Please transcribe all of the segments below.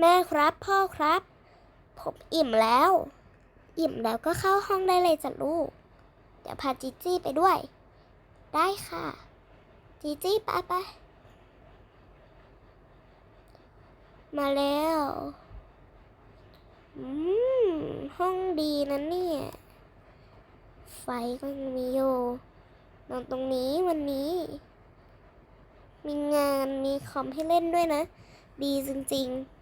แม่ครับพ่อครับ ผมอิ่มแล้ว อิ่มแล้วก็เข้าห้องได้เลยจ้ะลูก เดี๋ยวพาจีจี้ไปด้วย ได้ค่ะ จีจี้ไปไปมาแล้วอืมห้องดีนะเนี่ย ไฟก็ยังมีอยู่นอนตรงนี้วันนี้ มีงานมีคอมให้เล่นด้วยนะ ดีจริง ๆ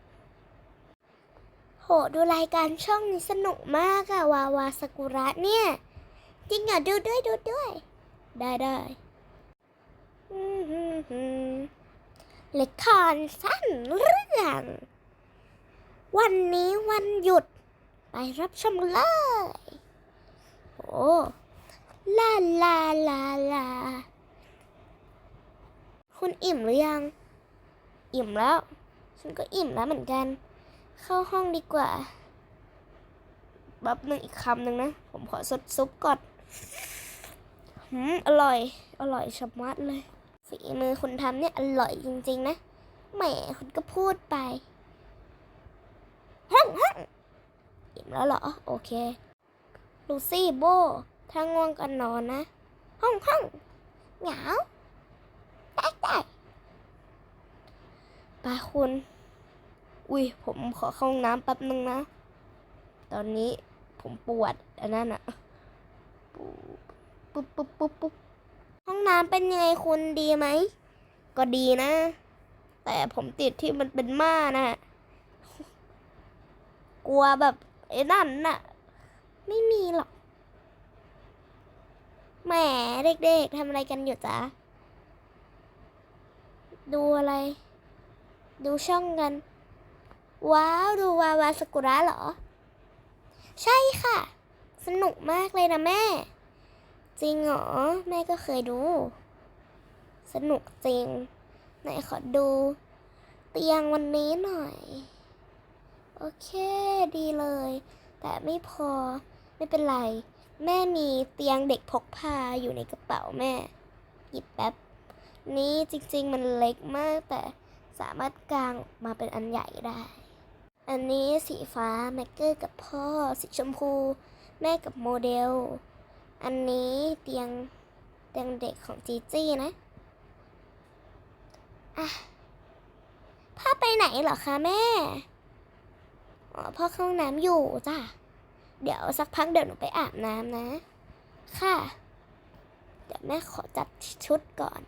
โหดูรายการช่องนี้สนุกมากอะวาวาสกุระเนี่ย จริงเหรอดูด้วยดูด้วย ได้ได้อืมฮึมฮึมละครสั้นเรื่อง วันนี้วันหยุด ไปรับชมเลย โอ้ลาลาลาลา คุณอิ่มหรือยัง อิ่มแล้ว ฉันก็อิ่มแล้วเหมือนกัน เข้าห้องดีกว่าบับหนึ่งอีกคำหนึ่งนะ ผมขอสดซุปก่อนหืมอร่อย อร่อยชะมัดเลยฝีมือคุณทำเนี่ยอร่อยจริง ๆ นะ แหมคุณก็พูดไปฮั่งฮั่งอิ่มแล้วเหรอ โอเค ลูซี่โบ ถ้าง่วงก็นอนนะห้องห้องเหงาได้ได้ไปคุณ อุ้ยผมขอเข้าห้องน้ำแป๊บนึงนะ ตอนนี้ผมปวดอันนั้นอะปุ๊บปุ๊บปุ๊บปุ๊บห้องน้ำเป็นยังไงคุณดีไหม ก็ดีนะ แต่ผมติดที่มันเป็นม่านะ กลัวแบบไอ้นั่นน่ะ ไม่มีหรอก แหมเด็กๆทำอะไรกันอยู่จ๊ะ ดูอะไร ดูช่องกัน ว้าวดูวาวาสกุระเหรอ ใช่ค่ะ สนุกมากเลยนะแม่ จริงเหรอ แม่ก็เคยดู สนุกจริง ไหนขอดู เตียงวันนี้หน่อย โอเคดีเลย แต่ไม่พอไม่เป็นไร แม่มีเตียงเด็กพกพาอยู่ในกระเป๋าแม่ หยิบแป๊บ นี้จริงๆมันเล็กมากแต่สามารถกางออกมาเป็นอันใหญ่ได้ อันนี้สีฟ้าแม็กเกอร์กับพ่อ สีชมพู แม่กับโมเดล อันนี้เตียงเตียงเด็กของจีจี้นะอะพ่อไปไหนเหรอคะแม่อ๋อพ่อเข้าห้องน้ำอยู่จ้ะ เดี๋ยวสักพักเดี๋ยวหนูไปอาบน้ำนะ ค่ะ เดี๋ยวแม่ขอจัดชุดก่อน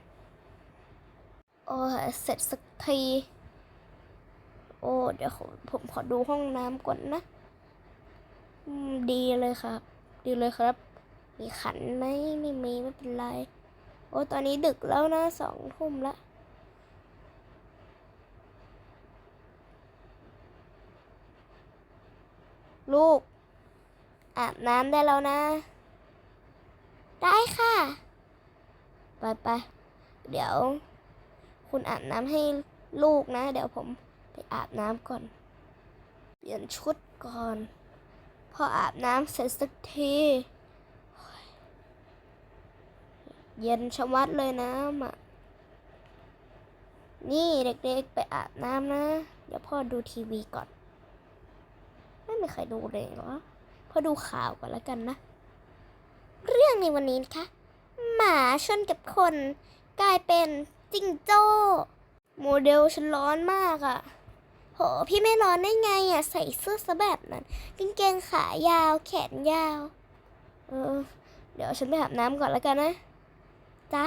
โอ้เสร็จสักที โอ้เดี๋ยวผมผมขอดูห้องน้ำก่อนนะดีเลยครับ ดีเลยครับ มีขันไหมไม่มีไม่เป็นไร โอ้ตอนนี้ดึกแล้วนะสองทุ่มละลูก อาบน้ำได้แล้วนะ ได้ค่ะ ไปไปเดี๋ยว คุณอาบน้ำให้ลูกนะ เดี๋ยวผม อาบน้ำก่อน เปลี่ยนชุดก่อน พออาบน้ำเสร็จสักที เย็นชะมัดเลยน้ำอะ นี่เด็กๆไปอาบน้ำนะ เดี๋ยวพ่อดูทีวีก่อน ไม่มีใครดูเลยเหรอ พ่อดูข่าวก่อนแล้วกันนะ เรื่องในวันนี้นะคะ หมาชนกับคน กลายเป็นจิงโจ้โมเดลฉันร้อนมากอะ่ะ โห พี่ไม่ร้อนได้ไงอะใส่เสื้อซะแบบนั้นกางเกงขายาว แขนยาว เออ เดี๋ยวฉันไปอาบน้ำก่อนแล้วกันนะ จ้า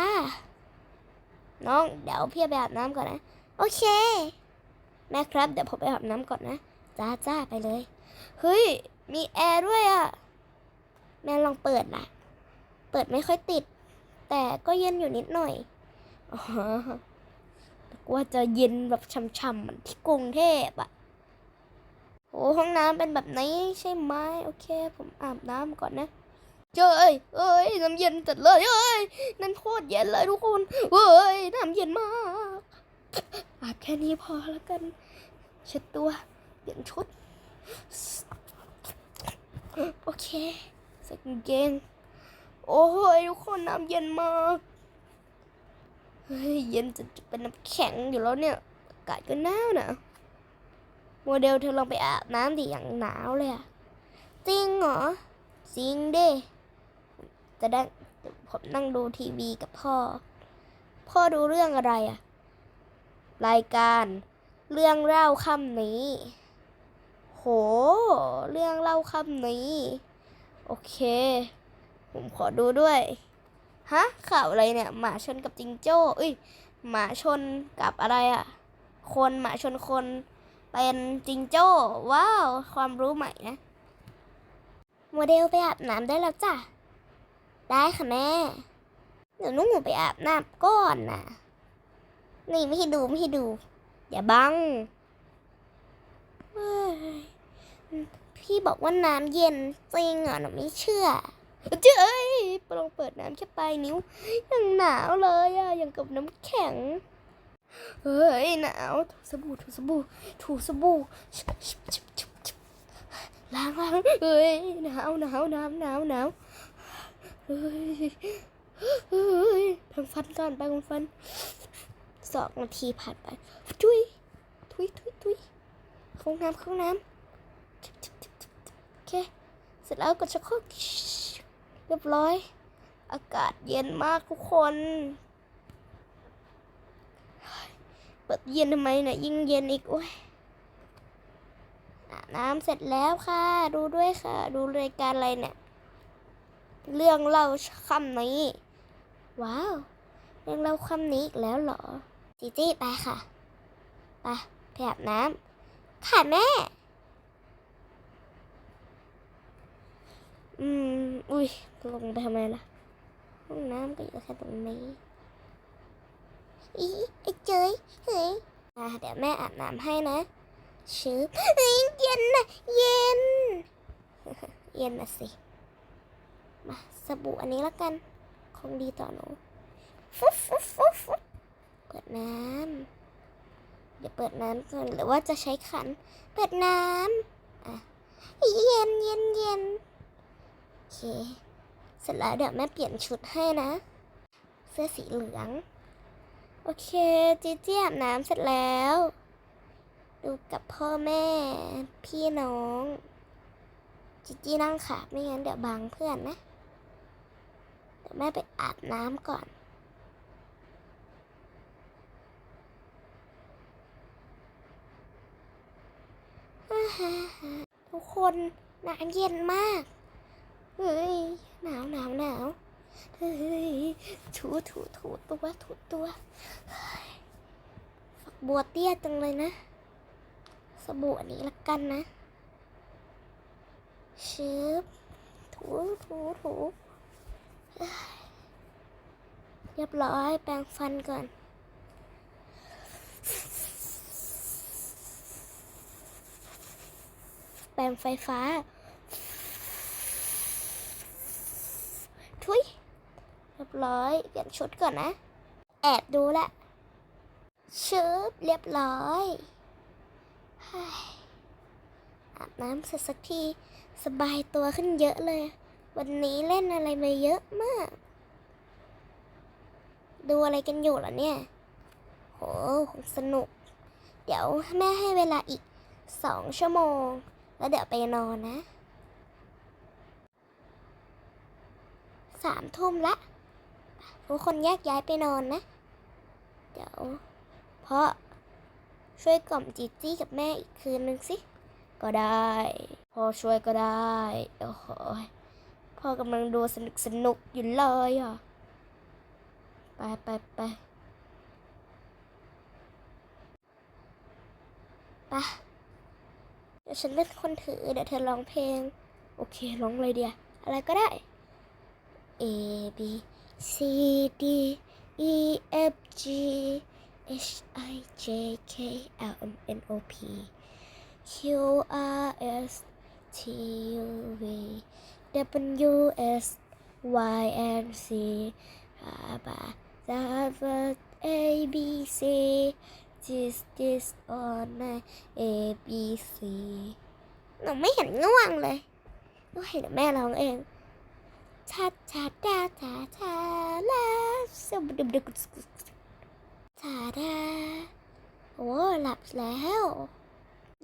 น้องเดี๋ยวพี่ไปอาบน้ำก่อนนะ โอเค แม่ครับ เดี๋ยวผมไปอาบน้ำก่อนนะ จ้าจ้าไปเลย เฮ้ย มีแอร์ด้วยอะ แม่ลองเปิดนะเปิดไม่ค่อยติด แต่ก็เย็นอยู่นิดหน่อย อ๋อ ว่าจะเย็นแบบช่ำๆเหมือนที่กรุงเทพอะโอ้ห้องน้ำเป็นแบบนี้ใช่ไหมโอเค ผมอาบน้ำก่อนนะเจ้ยเอ้ยน้ำเย็นจัดเลยเอ้ยนั่นโคตรเย็นเลยทุกคนเอ้ยน้ำเย็นมากอาบแค่นี้พอแล้วกัน เช็ดตัว เปลี่ยนชุด โอเคใส่กางเกงโอ้ยทุกคนน้ำเย็นมาก เย็นจะจะเป็นน้ำแข็งอยู่แล้วเนี่ย อากาศก็หนาวนะโมเดลเธอลองไปอาบน้ำดิอย่างหนาวเลยอะจริงเหรอ จริงดิจะได้ผมนั่งดูทีวีกับพ่อ พ่อดูเรื่องอะไรอะรายการเรื่องเล่าค่ำนี้ โห เรื่องเล่าค่ำนี้ โอเค ผมขอดูด้วย ฮะข่าวอะไรเนี่ย หมาชนกับจิงโจ้เอ้ยหมาชนกับอะไรอะคนหมาชนคนเป็นจิงโจ้ว้าว ความรู้ใหม่นะ โมเดลไปอาบน้ำได้แล้วจ้ะ ได้ค่ะแม่ เดี๋ยวนุ่งหนูไปอาบน้ำก่อนนะนี่ไม่ให้ดูไม่ให้ดู อย่าบังพี่บอกว่าน้ำเย็นจริงเหรอหนูไม่เชื่อ เจ้ยลองเปิดน้ำแค่ปลายนิ้วยังหนาวเลยอะยังกับน้ำแข็ง เฮ้ยหนาวถูสบู่ถูสบู่ถูสบู่ล้างล้างเฮ้ยหนาวหนาวหนาวหนาวหนาวเฮ้ยเฮ้ยแปรงฟันก่อนแปรงฟันสองนาทีผ่านไปทุยทุยทุยทุยเข้างน้ำเข้างน้ำโอเคเสร็จแล้วกดชักโครก รียบร้อย อากาศเย็นมากทุกคน เปิดเย็นทำไมเนี่ยยิ่งเย็นอีกโอ้ยอาบน้ำเสร็จแล้วค่ะ ดูด้วยค่ะ ดูรายการอะไรเนี่ย เรื่องเล่าค่ำนี้ ว้าว เรื่องเล่าค่ำนี้อีกแล้วเหรอจีจี้ไปค่ะ ไปไปอาบน้ำค่ะแม่ อืม อุ้ย ลงไปทำไมล่ะ ห้องน้ำก็อยู่แค่ตรงนี้ อีไอ้เจยเฮ้ยอ่าเดี๋ยวแม่อาบน้ำให้นะ ชืบเฮ้ยเย็นนะเย็น เย็นนะสิ มาสบู่อันนี้ละกัน คงดีต่อหนูฟุ๊บฟุ๊บฟุ๊บฟุ๊บเปิดน้ำ เดี๋ยวเปิดน้ำก่อนหรือว่าจะใช้ขัน เปิดน้ำ อะ เย็นเย็นเย็น เค เสร็จแล้วเดี๋ยวแม่เปลี่ยนชุดให้นะ เสื้อสีเหลือง โอเคจีจี้อาบน้ำเสร็จแล้ว ดูกับพ่อแม่ พี่น้องจีจี้นั่งค่ะไม่งั้นเดี๋ยวบังเพื่อนนะ เดี๋ยวแม่ไปอาบน้ำก่อนทุกคนน้ำเย็นมาก เฮ้ยหนาวหนาวหนาวเฮ้ยถูถูถูตัวถูตัวฝักบัวเตี้ยจังเลยนะ สบู่อันนี้ละกันนะชืบถูถูถูเฮ้ยเรียบร้อยแปรงฟันก่อนแปรงไฟฟ้า ทุย เรียบร้อย เปลี่ยนชุดก่อนนะ แอบดูละชืบเรียบร้อยเฮ้ยอาบน้ำเสร็จสักที สบายตัวขึ้นเยอะเลย วันนี้เล่นอะไรมาเยอะมาก ดูอะไรกันอยู่ล่ะเนี่ย โหคงสนุก เดี๋ยวแม่ให้เวลาอีกสองชั่วโมง แล้วเดี๋ยวไปนอนนะสามทุ่มละ ทุกคนแยกย้ายไปนอนนะ เดี๋ยว เพราะช่วยกล่อมจีจี้กับแม่อีกคืนนึงสิ ก็ได้พ่อช่วยก็ได้ โอ้โหพ่อกำลังดูสนุกสนุกอยู่เลยอะ ไปไปไปไปเดี๋ยวฉันเล่นคนถือ เดี๋ยวเธอร้องเพลง โอเคร้องเลยเดียว อะไรก็ได้ A B C D E F G H I J K L M N O P Q R S T U V W X Y and Z อาบาซาบะ A B C this this on A B C หนูไม่เห็นง่วงเลยโอ้ยเดี๋ยวแม่ร้องเองชาชาดาชาชาลา สบดึบดึกชาดาโอ้หลับแล้ว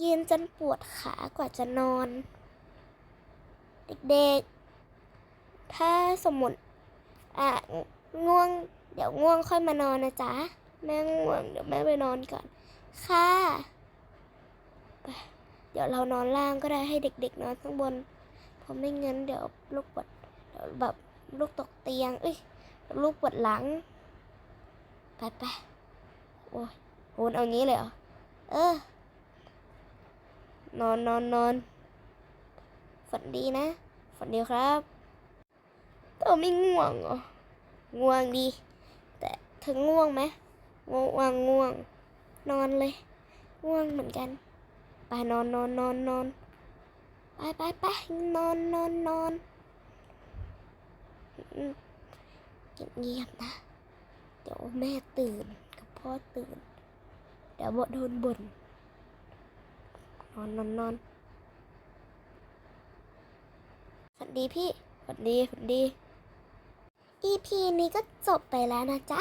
ยืนจนปวดขากว่าจะนอน เด็กๆ ถ้าสมมติอะง่วง เดี๋ยวง่วงค่อยมานอนนะจ๊ะ แม่ง่วง เดี๋ยวแม่ไปนอนก่อน ค่ะไปเดี๋ยวเรานอนล่างก็ได้ให้เด็ก ๆ นอนข้างบน เพราะไม่งั้นเดี๋ยวลูกปวดเดี๋ยวแบบลูกตกเตียง เอ้ยลูกปวดหลัง ไปไปโอ้ยโหนเอางี้เลยเหรอ เออ นอนนอนนอนฝันดีนะ ฝันดีครับแต่ไม่ง่วงเหรอ ง่วงดี แต่เธอง่วงไหมง่วงง่วง นอนเลย ง่วงเหมือนกัน ไปนอนนอนนอนนอนไปไปไปนอนนอนนอนเงียบๆนะ ดี๋ยวแม่ตื่นกับพ่อตื่น เดี๋ยวบทโดนบ่นนอนนอนนอนสวัสดีพี่สวัสดีสวัสดี EP นี้ก็จบไปแล้วนะจ๊ะ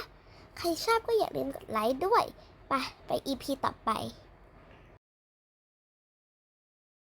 ใครชอบก็อย่าลืมกดไลค์ด้วย ไป ไป EP ต่อไป